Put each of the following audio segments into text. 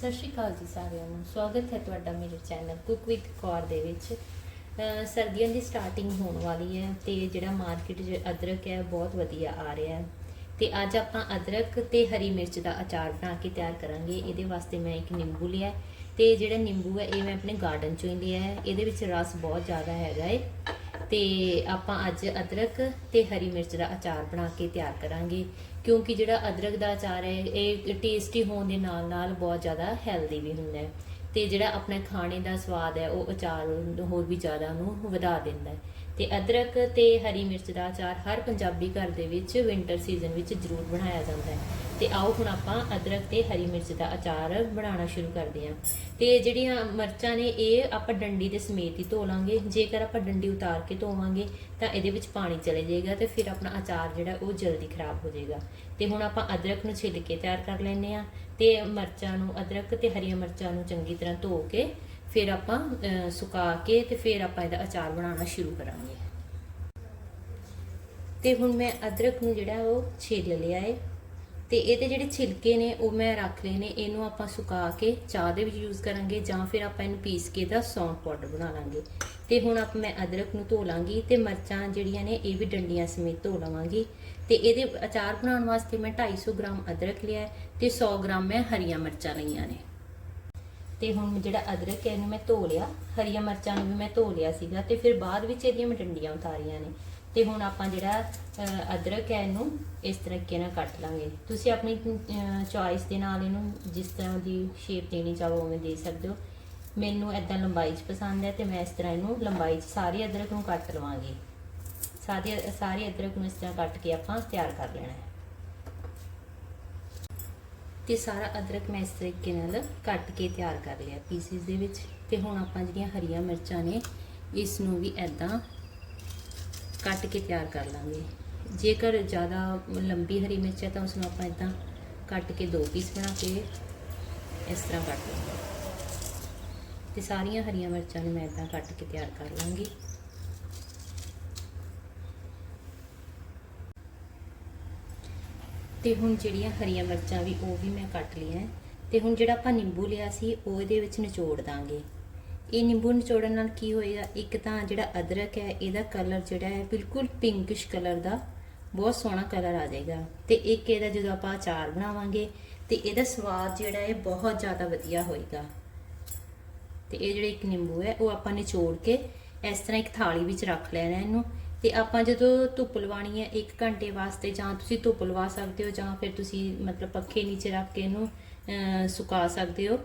ਸਤਿ ਸ਼੍ਰੀ ਅਕਾਲ ਜੀ ਸਾਰਿਆਂ ਨੂੰ। ਸਵਾਗਤ ਹੈ ਤੁਹਾਡਾ ਮੇਰੇ ਚੈਨਲ ਕੁਕ ਵਿਦ ਕੌਰ ਦੇ ਵਿੱਚ। ਸਰਦੀਆਂ ਦੀ ਸਟਾਰਟਿੰਗ ਹੋਣ ਵਾਲੀ ਹੈ ਤੇ ਜਿਹੜਾ ਮਾਰਕੀਟ 'ਚ ਅਦਰਕ ਹੈ, ਬਹੁਤ ਵਧੀਆ ਆ ਰਿਹਾ ਹੈ। ਤੇ ਅੱਜ ਆਪਾਂ ਅਦਰਕ ਤੇ ਹਰੀ ਮਿਰਚ ਦਾ ਅਚਾਰ ਬਣਾ ਕੇ ਤਿਆਰ ਕਰਾਂਗੇ। ਇਹਦੇ ਵਾਸਤੇ ਮੈਂ ਇੱਕ ਨਿੰਬੂ ਲਿਆ ਹੈ ਤੇ ਜਿਹੜਾ ਨਿੰਬੂ ਹੈ, ਇਹ ਮੈਂ ਆਪਣੇ ਗਾਰਡਨ ਚੋਂ ਹੀ ਲਿਆ ਹੈ। ਇਹਦੇ ਵਿੱਚ ਰਸ ਬਹੁਤ ਜ਼ਿਆਦਾ ਹੈਗਾ ਹੈ। ਤੇ ਆਪਾਂ ਅੱਜ ਅਦਰਕ ਤੇ ਹਰੀ ਮਿਰਚ ਦਾ ਅਚਾਰ ਬਣਾ ਕੇ ਤਿਆਰ ਕਰਾਂਗੇ, ਕਿਉਂਕਿ ਜਿਹੜਾ ਅਦਰਕ ਦਾ ਅਚਾਰ ਹੈ, ਇਹ ਟੇਸਟੀ ਹੋਣ ਦੇ ਨਾਲ ਨਾਲ ਬਹੁਤ ਜ਼ਿਆਦਾ ਹੈਲਦੀ ਵੀ ਹੁੰਦਾ ਹੈ ਤੇ ਜਿਹੜਾ ਆਪਣੇ ਖਾਣੇ ਦਾ ਸਵਾਦ ਹੈ, ਉਹ ਅਚਾਰ ਹੋਰ ਵੀ ਜ਼ਿਆਦਾ ਉਹਨੂੰ ਵਧਾ ਦਿੰਦਾ ਹੈ। ਤੇ ਅਦਰਕ ਤੇ ਹਰੀ ਮਿਰਚ ਦਾ ਅਚਾਰ ਹਰ ਪੰਜਾਬੀ ਘਰ ਦੇ ਵਿੱਚ ਵਿੰਟਰ ਸੀਜ਼ਨ ਵਿੱਚ ਜ਼ਰੂਰ ਬਣਾਇਆ ਜਾਂਦਾ ਹੈ। ਤੇ ਆਓ ਹੁਣ ਆਪਾਂ ਅਦਰਕ ਤੇ ਹਰੀ ਮਿਰਚ ਦਾ ਅਚਾਰ ਬਣਾਉਣਾ ਸ਼ੁਰੂ ਕਰਦੇ ਹਾਂ। ਤੇ ਜਿਹੜੀਆਂ ਮਿਰਚਾਂ ਨੇ, ਇਹ ਆਪਾਂ ਡੰਡੀ ਦੇ ਸਮੇਤ ਹੀ ਧੋ ਲਾਂਗੇ। ਜੇਕਰ ਆਪਾਂ ਡੰਡੀ ਉਤਾਰ ਕੇ ਧੋਵਾਂਗੇ, ਤਾਂ ਇਹਦੇ ਵਿੱਚ ਪਾਣੀ ਚਲੇ ਜਾਏਗਾ ਤੇ ਫਿਰ ਆਪਣਾ ਅਚਾਰ ਜਿਹੜਾ, ਉਹ ਜਲਦੀ ਖਰਾਬ ਹੋ ਜਾਏਗਾ। ਤੇ ਹੁਣ ਆਪਾਂ ਅਦਰਕ ਨੂੰ ਛਿੱਲ ਕੇ ਤਿਆਰ ਕਰ ਲੈਨੇ ਆ ਤੇ ਮਿਰਚਾਂ ਨੂੰ, ਅਦਰਕ ਤੇ ਹਰੀਆਂ ਮਿਰਚਾਂ ਨੂੰ ਚੰਗੀ ਤਰ੍ਹਾਂ ਧੋ ਕੇ ਫਿਰ ਆਪਾਂ ਸੁਕਾ ਕੇ ਤੇ ਫਿਰ ਆਪਾਂ ਇਹਦਾ ਅਚਾਰ ਬਣਾਉਣਾ ਸ਼ੁਰੂ ਕਰਾਂਗੇ। ਤੇ ਹੁਣ ਮੈਂ ਅਦਰਕ ਨੂੰ ਜਿਹੜਾ, ਉਹ ਛਿੱਲ ਲਿਆ ਏ। ਤੇ ਇਹਦੇ ਜਿਹੜੇ ਛਿਲਕੇ ਨੇ ਉਹ ਮੈਂ ਰੱਖ ਲਏ ਨੇ, ਇਹਨੂੰ ਆਪਾਂ ਸੁਕਾ ਕੇ ਚਾਹ ਦੇ ਵਿੱਚ ਯੂਜ਼ ਕਰਾਂਗੇ ਜਾਂ ਫਿਰ ਆਪਾਂ ਇਹਨੂੰ ਪੀਸ ਕੇ ਦਾ ਸੌਂਫ ਪਾਊਡਰ ਬਣਾ ਲਾਂਗੇ। ਤੇ ਹੁਣ ਆਪ ਮੈਂ ਅਦਰਕ ਨੂੰ ਧੋ ਲਾਂਗੀ ਤੇ ਮਿਰਚਾਂ ਜਿਹੜੀਆਂ ਨੇ ਇਹ ਵੀ ਡੰਡੀਆਂ ਸਮੇਤ ਧੋ ਲਵਾਂਗੀ। ਤੇ ਇਹਦੇ ਅਚਾਰ ਬਣਾਉਣ ਵਾਸਤੇ ਮੈਂ 250 ਗ੍ਰਾਮ ਅਦਰਕ ਲਿਆ ਹੈ ਤੇ 100 ਗ੍ਰਾਮ ਮੈਂ ਹਰੀਆਂ ਮਿਰਚਾਂ ਲਈਆਂ ਨੇ। ਤੇ ਹੁਣ ਜਿਹੜਾ ਅਦਰਕ ਹੈ ਇਹਨੂੰ ਮੈਂ ਧੋ ਲਿਆ। ਹਰੀਆਂ ਮਿਰਚਾਂ ਨੂੰ ਵੀ ਮੈਂ ਧੋ ਲਿਆ ਸੀਗਾ ਤੇ ਫਿਰ ਬਾਅਦ ਵਿੱਚ ਇਹਦੀਆਂ ਮੈਂ ਡੰਡੀਆਂ ਉਤਾਰੀਆਂ ਨੇ। ਤੇ ਹੁਣ ਆਪਾਂ ਜਿਹੜਾ ਅਦਰਕ ਹੈ ਇਹਨੂੰ ਇਸ ਤਰੀਕੇ ਨਾਲ ਕੱਟ ਲਾਂਗੇ। ਤੁਸੀਂ ਆਪਣੀ ਚੋਇਸ ਦੇ ਨਾਲ ਇਹਨੂੰ ਜਿਸ ਤਰ੍ਹਾਂ ਦੀ ਸ਼ੇਪ ਦੇਣੀ ਚਾਹੋ ਉਵੇਂ ਦੇ ਸਕਦੇ ਹੋ। ਮੈਨੂੰ ਐਦਾਂ ਲੰਬਾਈ 'ਚ ਪਸੰਦ ਹੈ ਤੇ ਮੈਂ ਇਸ ਤਰ੍ਹਾਂ ਇਹਨੂੰ ਲੰਬਾਈ 'ਚ ਸਾਰੇ ਅਦਰਕ ਨੂੰ ਕੱਟ ਲਵਾਂਗੀ। ਸਾਰੇ ਸਾਰੇ ਅਦਰਕ ਨੂੰ ਇਸ ਤਰ੍ਹਾਂ ਕੱਟ ਕੇ ਆਪਾਂ ਤਿਆਰ ਕਰ ਲੈਣਾ ਹੈ। ਤੇ ਸਾਰਾ ਅਦਰਕ ਮੈਂ ਇਸ ਤਰੀਕੇ ਨਾਲ ਕੱਟ ਕੇ ਤਿਆਰ ਕਰ ਲਿਆ ਪੀਸਿਸ ਦੇ ਵਿੱਚ। ਤੇ ਹੁਣ ਆਪਾਂ ਜਿਹੜੀਆਂ ਹਰੀਆਂ ਮਿਰਚਾਂ ਨੇ, ਇਸ ਨੂੰ ਵੀ ਐਦਾਂ ਕੱਟ ਕੇ ਤਿਆਰ ਕਰ ਲਾਂਗੇ। ਜੇਕਰ ਜ਼ਿਆਦਾ ਲੰਬੀ ਹਰੀ ਮਿਰਚ ਹੈ ਤਾਂ ਉਸ ਨੂੰ ਆਪਾਂ ਇਦਾਂ ਕੱਟ ਕੇ ਦੋ ਪੀਸ ਬਣਾ ਕੇ ਇਸ ਤਰ੍ਹਾਂ ਕੱਟ ਲਾਂਗੇ। ਤੇ ਸਾਰੀਆਂ ਹਰੀਆਂ ਮਿਰਚਾਂ ਨੂੰ ਮੈਂ ਇਦਾਂ ਕੱਟ ਕੇ ਤਿਆਰ ਕਰ ਲਾਂਗੀ। ਤੇ ਹੁਣ ਜਿਹੜੀਆਂ ਹਰੀਆਂ ਮਿਰਚਾਂ ਵੀ ਉਹ ਵੀ ਮੈਂ ਕੱਟ ਲਈਆਂ ਤੇ ਹੁਣ ਜਿਹੜਾ ਆਪਾਂ ਨਿੰਬੂ ਲਿਆ ਸੀ, ਉਹ ਇਹਦੇ ਵਿੱਚ ਨਿਚੋੜ ਦਾਂਗੇ। ਇਹ ਨਿੰਬੂ ਨਿਚੋੜਨ ਨਾਲ ਕੀ ਹੋਏਗਾ? ਇੱਕ ਤਾਂ ਜਿਹੜਾ ਅਦਰਕ ਹੈ, ਇਹਦਾ ਕਲਰ ਜਿਹੜਾ ਹੈ ਬਿਲਕੁਲ ਪਿੰਕਿਸ਼ ਕਲਰ ਦਾ ਬਹੁਤ ਸੋਹਣਾ ਕਲਰ ਆ ਜਾਏਗਾ। ਤੇ ਇੱਕ ਇਹਦਾ ਜਦੋਂ ਆਪਾਂ ਅਚਾਰ ਬਣਾਵਾਂਗੇ, ਤੇ ਇਹਦਾ ਸਵਾਦ ਜਿਹੜਾ ਹੈ ਬਹੁਤ ਜ਼ਿਆਦਾ ਵਧੀਆ ਹੋਏਗਾ। ਤੇ ਇਹ ਜਿਹੜਾ ਇੱਕ ਨਿੰਬੂ ਹੈ, ਉਹ ਆਪਾਂ ਨਿਚੋੜ ਕੇ ਇਸ ਤਰ੍ਹਾਂ ਇੱਕ ਥਾਲੀ ਵਿੱਚ ਰੱਖ ਲੈਣਾ ਇਹਨੂੰ। ਤੇ ਆਪਾਂ ਜਦੋਂ ਧੁੱਪ ਲਵਾਣੀ ਹੈ 1 ਘੰਟੇ ਵਾਸਤੇ ਜਾਂ ਤੁਸੀਂ ਧੁੱਪ ਲਵਾ ਸਕਦੇ ਹੋ ਜਾਂ ਫਿਰ ਤੁਸੀਂ ਮਤਲਬ ਪੱਖੇ ਨੀਚੇ ਰੱਖ ਕੇ ਇਹਨੂੰ ਸੁਕਾ ਸਕਦੇ ਹੋ।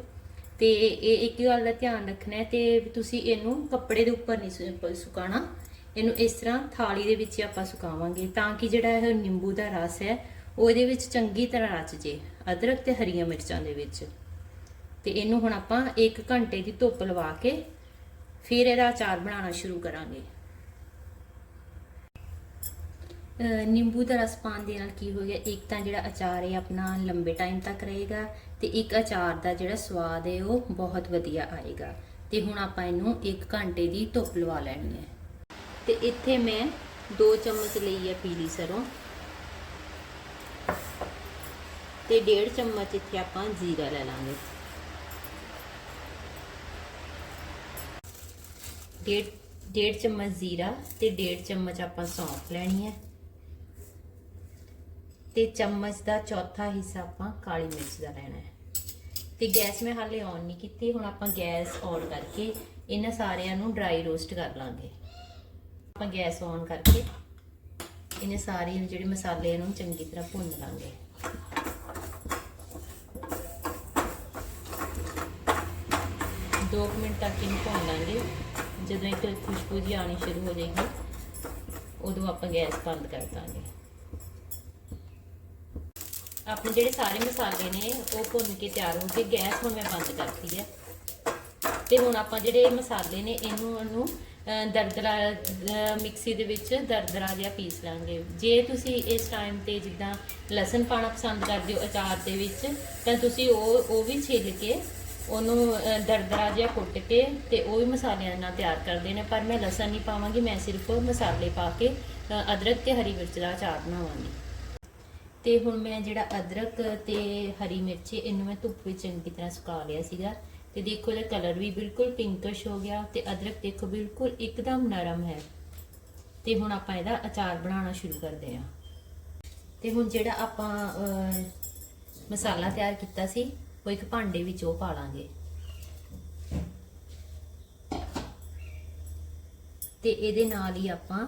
ਤੇ ਇਹ ਇੱਕ ਗੱਲ ਦਾ ਧਿਆਨ ਰੱਖਣਾ ਹੈ ਤੇ ਤੁਸੀਂ ਇਹਨੂੰ ਕੱਪੜੇ ਦੇ ਉੱਪਰ ਨਹੀਂ ਸੁ- ਸੁਕਾਉਣਾ। ਇਹਨੂੰ ਇਸ ਤਰ੍ਹਾਂ ਥਾਲੀ ਦੇ ਵਿੱਚ ਹੀ ਆਪਾਂ ਸੁਕਾਵਾਂਗੇ ਤਾਂ ਕਿ ਜਿਹੜਾ ਇਹ ਨਿੰਬੂ ਦਾ ਰਸ ਹੈ, ਉਹ ਇਹਦੇ ਵਿੱਚ ਚੰਗੀ ਤਰ੍ਹਾਂ ਰਚ ਜੇ, ਅਦਰਕ ਤੇ ਹਰੀਆਂ ਮਿਰਚਾਂ ਦੇ ਵਿੱਚ। ਤੇ ਇਹਨੂੰ ਹੁਣ ਆਪਾਂ 1 ਘੰਟੇ ਦੀ ਧੁੱਪ ਲਵਾ ਕੇ ਫਿਰ ਇਹਦਾ ਅਚਾਰ ਬਣਾਉਣਾ ਸ਼ੁਰੂ ਕਰਾਂਗੇ। ਨਿੰਬੂ ਦਾ ਰਸ ਪਾਉਣ ਦੇ ਨਾਲ ਕੀ ਹੋ ਗਿਆ? ਇੱਕ ਤਾਂ ਜਿਹੜਾ ਅਚਾਰ ਹੈ ਆਪਣਾ ਲੰਬੇ ਟਾਈਮ ਤੱਕ ਰਹੇਗਾ ਤੇ ਇੱਕ ਅਚਾਰ ਦਾ ਜਿਹੜਾ ਸਵਾਦ ਹੈ ਉਹ ਬਹੁਤ ਵਧੀਆ ਆਏਗਾ। ਤੇ ਹੁਣ ਆਪਾਂ ਇਹਨੂੰ 1 ਘੰਟੇ ਦੀ ਧੁੱਪ ਲਵਾ ਲੈਣੀ ਹੈ। ਤੇ ਇੱਥੇ ਮੈਂ 2 ਚਮਚ ਲਈ ਹੈ ਪੀਲੀ ਸਰੋਂ ਤੇ 1.5 ਚਮਚ ਇੱਥੇ ਆਪਾਂ ਜੀਰਾ ਲੈ ਲਾਂਗੇ। ਡੇਢ ਡੇਢ ਚਮਚ ਜ਼ੀਰਾ ਤੇ ਡੇਢ ਚਮਚ ਆਪਾਂ ਸੌਂਫ ਲੈਣੀ ਹੈ। ਤੇ ਚਮਚ ਦਾ ਚੌਥਾ ਹਿੱਸਾ ਆਪਾਂ ਕਾਲੀ ਮਿਰਚ ਦਾ ਲੈਣਾ ਹੈ। ਤੇ ਗੈਸ ਮੈਂ ਹਾਲੇ ਔਨ ਨਹੀਂ ਕੀਤੀ, ਹੁਣ ਆਪਾਂ ਗੈਸ ਔਨ ਕਰਕੇ ਇਹਨਾਂ ਸਾਰਿਆਂ ਨੂੰ ਡਰਾਈ ਰੋਸਟ ਕਰ ਲਾਂਗੇ। ਆਪਾਂ ਗੈਸ ਔਨ ਕਰਕੇ ਇਹਨੇ ਸਾਰੇ ਜਿਹੜੇ ਮਸਾਲੇ ਨੂੰ ਚੰਗੀ ਤਰ੍ਹਾਂ ਭੁੰਨ ਲਾਂਗੇ। ਦੋ ਕੁ ਮਿੰਟ ਤੱਕ ਇਹਨੂੰ ਭੁੰਨ ਲਾਂਗੇ। ਜਦੋਂ ਇੱਕ ਖੁਸ਼ਬੂ ਜੀ ਆਣੀ ਸ਼ੁਰੂ ਹੋ ਜਾਏਗੀ, ਉਦੋਂ ਆਪਾਂ ਗੈਸ ਬੰਦ ਕਰ ਦਾਂਗੇ। ਆਪਣੇ ਜਿਹੜੇ ਸਾਰੇ ਮਸਾਲੇ ਨੇ, ਉਹ ਭੁੰਨ ਕੇ ਤਿਆਰ ਹੋ ਗਏ ਗੈਸ ਹੁਣ ਮੈਂ ਬੰਦ ਕਰਤੀ ਹੈ। ਤੇ ਹੁਣ ਆਪਾਂ ਜਿਹੜੇ ਮਸਾਲੇ ਨੇ, ਇਹਨੂੰ ਉਹਨੂੰ ਦਰਦਰਾ ਮਿਕਸੀ ਦੇ ਵਿੱਚ ਦਰਦਰਾ ਜਿਹਾ ਪੀਸ ਲਾਂਗੇ। ਜੇ ਤੁਸੀਂ ਇਸ ਟਾਈਮ ਤੇ ਜਿੱਦਾਂ ਲਸਣ ਪਾਣਾ ਪਸੰਦ ਕਰਦੇ ਹੋ ਅਚਾਰ ਦੇ ਵਿੱਚ, ਤਾਂ ਤੁਸੀਂ ਉਹ ਉਹ ਵੀ ਛਿੱਲ ਕੇ ਉਹਨੂੰ ਦਰਦਰਾ ਜਿਹਾ ਕੁੱਟ ਕੇ ਤੇ ਉਹ ਵੀ ਮਸਾਲਿਆਂ ਨਾਲ ਤਿਆਰ ਕਰਦੇ ਨੇ ਪਰ ਮੈਂ ਲਸਣ ਨਹੀਂ ਪਾਵਾਂਗੀ, ਮੈਂ ਸਿਰਫ ਮਸਾਲੇ ਪਾ ਕੇ ਅਦਰਕ ਤੇ ਹਰੀ ਮਿਰਚ ਦਾ ਅਚਾਰ ਬਣਾਵਾਂਗੀ। ਤੇ ਹੁਣ ਮੈਂ ਜਿਹੜਾ ਅਦਰਕ ਤੇ ਹਰੀ ਮਿਰਚ ਇਹਨੂੰ ਮੈਂ ਧੁੱਪ ਵਿੱਚ ਚੰਗੀ ਤਰ੍ਹਾਂ ਸੁਕਾ ਲਿਆ ਸੀਗਾ। ਤੇ ਦੇਖੋ ਇਹਦਾ ਕਲਰ ਵੀ ਬਿਲਕੁਲ ਪਿੰਕਸ਼ ਹੋ ਗਿਆ ਤੇ ਅਦਰਕ ਦੇਖੋ ਬਿਲਕੁਲ ਇੱਕਦਮ ਨਰਮ ਹੈ। ਤੇ ਹੁਣ ਆਪਾਂ ਇਹਦਾ ਅਚਾਰ ਬਣਾਉਣਾ ਸ਼ੁਰੂ ਕਰਦੇ ਹਾਂ। ਤੇ ਹੁਣ ਜਿਹੜਾ ਆਪਾਂ ਮਸਾਲਾ ਤਿਆਰ ਕੀਤਾ ਸੀ, ਉਹ ਇੱਕ ਭਾਂਡੇ ਵਿੱਚ ਉਹ ਪਾ ਲਾਂਗੇ। ਤੇ ਇਹਦੇ ਨਾਲ ਹੀ ਆਪਾਂ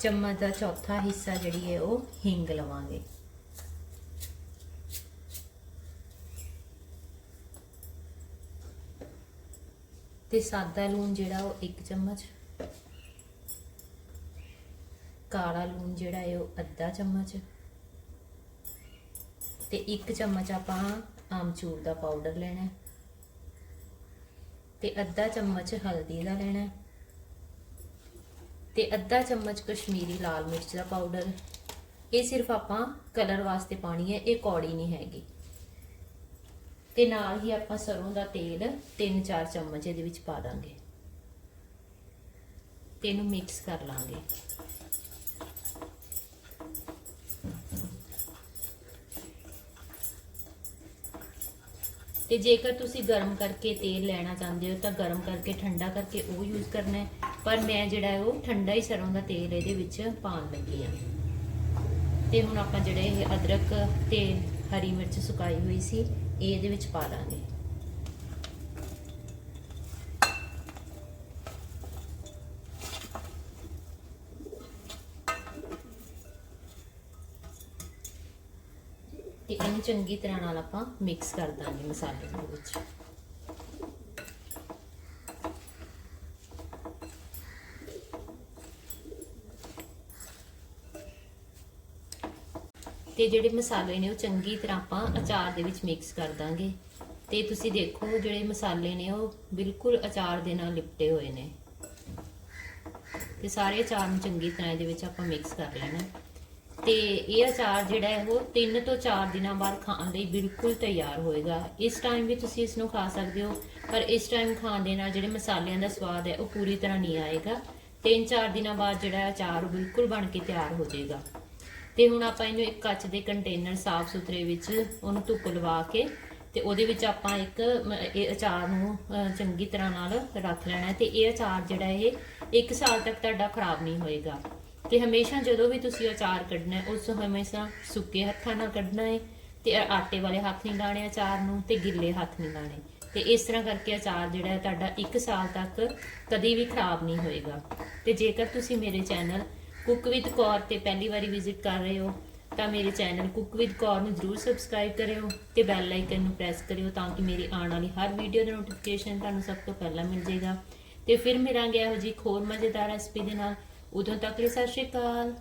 ਚਮਚ ਦਾ ਚੌਥਾ ਹਿੱਸਾ ਜਿਹੜੀ ਹੈ ਉਹ ਹਿੰਗ ਲਵਾਂਗੇ। ਤੇ ਸਾਦਾ ਲੂਣ ਜਿਹੜਾ ਉਹ 1 ਚਮਚ। ਕਾਲਾ ਲੂਣ ਜਿਹੜਾ ਹੈ ਉਹ ਅੱਧਾ ਚਮਚ। ਤੇ 1 ਚਮਚ ਆਪਾਂ ਆਮਚੂਰ ਦਾ ਪਾਊਡਰ ਲੈਣਾ। ਹੈ ਤੇ ਅੱਧਾ ਚਮਚ ਹਲਦੀ ਦਾ ਲੈਣਾ। ਹੈ ਤੇ ਅੱਧਾ ਚਮਚ ਕਸ਼ਮੀਰੀ ਲਾਲ ਮਿਰਚ ਦਾ ਪਾਊਡਰ। ਇਹ ਸਿਰਫ ਆਪਾਂ ਕਲਰ ਵਾਸਤੇ ਪਾਣੀ ਹੈ, ਇਹ ਕੌੜੀ ਨਹੀਂ ਹੈਗੀ। ਤੇ ਨਾਲ ਹੀ ਆਪਾਂ ਸਰੋਂ ਦਾ ਤੇਲ 3-4 ਚਮਚ ਇਹਦੇ ਵਿੱਚ ਪਾ ਦਾਂਗੇ। ਤੇ ਇਹਨੂੰ ਮਿਕਸ ਕਰ ਲਾਂਗੇ। ਤੇ ਜੇਕਰ ਤੁਸੀਂ ਗਰਮ ਕਰਕੇ ਤੇਲ ਲੈਣਾ ਚਾਹੁੰਦੇ ਹੋ ਤਾਂ ਗਰਮ ਕਰਕੇ ਠੰਡਾ ਕਰਕੇ ਉਹ ਯੂਜ਼ ਕਰਨਾ ਹੈ। ਪਰ ਮੈਂ ਜਿਹੜਾ ਹੈ ਉਹ ਠੰਡਾ ਹੀ ਸਰੋਂ ਦਾ ਤੇਲ ਇਹਦੇ ਵਿੱਚ ਪਾਉਣ ਲੱਗੀ ਆ ਤੇ ਹੁਣ ਆਪਾਂ ਜਿਹੜੇ ਇਹ ਅਦਰਕ ਤੇ ਹਰੀ ਮਿਰਚ ਸੁਕਾਈ ਹੋਈ ਸੀ ਇਹ ਇਹਦੇ ਵਿੱਚ ਪਾ ਦਾਂਗੇ। ਤੇ ਇਹਨੂੰ ਚੰਗੀ ਤਰ੍ਹਾਂ ਨਾਲ ਆਪਾਂ ਮਿਕਸ ਕਰ ਦਾਂਗੇ ਮਸਾਲੇ ਦੇ ਵਿੱਚ। ਤੇ ਜਿਹੜੇ ਮਸਾਲੇ ਨੇ ਉਹ ਚੰਗੀ ਤਰ੍ਹਾਂ ਆਪਾਂ ਅਚਾਰ ਦੇ ਵਿੱਚ ਮਿਕਸ ਕਰ ਦਾਂਗੇ। ਤੇ ਤੁਸੀਂ ਦੇਖੋ ਜਿਹੜੇ ਮਸਾਲੇ ਨੇ ਉਹ ਬਿਲਕੁਲ ਅਚਾਰ ਦੇ ਨਾਲ ਲਿਪਟੇ ਹੋਏ ਨੇ। ਤੇ ਸਾਰੇ ਅਚਾਰ ਨੂੰ ਚੰਗੀ ਤਰ੍ਹਾਂ ਇਹਦੇ ਵਿੱਚ ਆਪਾਂ ਮਿਕਸ ਕਰ ਲੈਣਾ। ਹੈ। ਤੇ ਇਹ ਅਚਾਰ ਜਿਹੜਾ ਹੈ ਉਹ 3 ਤੋਂ 4 ਦਿਨਾਂ ਬਾਅਦ ਖਾਣ ਲਈ ਬਿਲਕੁਲ ਤਿਆਰ ਹੋਏਗਾ। ਇਸ ਟਾਈਮ ਵੀ ਤੁਸੀਂ ਇਸ ਨੂੰ ਖਾ ਸਕਦੇ ਹੋ, ਪਰ ਇਸ ਟਾਈਮ ਖਾਣ ਦੇ ਨਾਲ ਜਿਹੜੇ ਮਸਾਲਿਆਂ ਦਾ ਸਵਾਦ ਹੈ ਉਹ ਪੂਰੀ ਤਰ੍ਹਾਂ ਨਹੀਂ ਆਏਗਾ। 3-4 ਦਿਨਾਂ ਬਾਅਦ ਜਿਹੜਾ ਅਚਾਰ ਉਹ ਬਿਲਕੁਲ ਬਣ ਕੇ ਤਿਆਰ ਹੋ ਜਾਏਗਾ। ਤੇ ਹੁਣ ਆਪਾਂ ਇਹਨੂੰ ਇੱਕ ਕੱਚ ਦੇ ਕੰਟੇਨਰ ਸਾਫ਼ ਸੁਥਰੇ ਵਿੱਚ ਉਹਨੂੰ ਧੁੱਪ ਲਵਾ ਕੇ ਤੇ ਉਹਦੇ ਵਿੱਚ ਆਪਾਂ ਇੱਕ ਇਹ ਅਚਾਰ ਨੂੰ ਚੰਗੀ ਤਰ੍ਹਾਂ ਨਾਲ ਰੱਖ ਲੈਣਾ ਹੈ ਤੇ ਇਹ ਅਚਾਰ ਜਿਹੜਾ ਇਹ 1 ਸਾਲ ਤੱਕ ਤੁਹਾਡਾ ਖਰਾਬ ਨਹੀਂ ਹੋਏਗਾ। ਤੇ ਹਮੇਸ਼ਾ ਜਦੋਂ ਵੀ ਤੁਸੀਂ ਅਚਾਰ ਕੱਢਣਾ ਹੈ, ਉਸ ਹਮੇਸ਼ਾ ਸੁੱਕੇ ਹੱਥਾਂ ਨਾਲ ਕੱਢਣਾ ਹੈ ਤੇ ਆਟੇ ਵਾਲੇ ਹੱਥ ਨਹੀਂ ਲਾਣੇ ਅਚਾਰ ਨੂੰ ਤੇ ਗਿੱਲੇ ਹੱਥ ਨਹੀਂ ਲਾਣੇ। ਤੇ ਇਸ ਤਰ੍ਹਾਂ ਕਰਕੇ ਅਚਾਰ ਜਿਹੜਾ ਹੈ, ਤੁਹਾਡਾ 1 ਸਾਲ ਤੱਕ ਕਦੀ ਵੀ ਖਰਾਬ ਨਹੀਂ ਹੋਏਗਾ। ਤੇ ਜੇਕਰ ਤੁਸੀਂ ਮੇਰੇ ਚੈਨਲ ਕੁੱਕ ਵਿਦ ਕੌਰ ਤੇ ਪਹਿਲੀ ਵਾਰੀ ਵਿਜ਼ਿਟ ਕਰ ਰਹੇ ਹੋ, ਤਾਂ ਮੇਰੇ ਚੈਨਲ ਕੁੱਕ ਵਿਦ ਕੌਰ ਨੂੰ ਜਰੂਰ ਸਬਸਕ੍ਰਾਈਬ ਕਰਿਓ ਤੇ ਬੈਲ ਆਈਕਨ ਨੂੰ ਪ੍ਰੈਸ ਕਰਿਓ ਤਾਂ ਕਿ ਮੇਰੀ ਆਉਣ ਵਾਲੀ ਹਰ ਵੀਡੀਓ ਦਾ ਨੋਟੀਫਿਕੇਸ਼ਨ ਤੁਹਾਨੂੰ ਸਭ ਤੋਂ ਪਹਿਲਾਂ ਮਿਲ ਜਾਏਗਾ। ਤੇ ਫਿਰ ਮਿਲਾਂਗੇ ਇਹੋ ਜਿਹੀ ਇੱਕ ਹੋਰ ਮਜ਼ੇਦਾਰ ਰੈਸਪੀ ਦੇ ਨਾਲ। ਉਦੋਂ ਤੱਕ ਲਈ ਸਤਿ ਸ਼੍ਰੀ ਅਕਾਲ।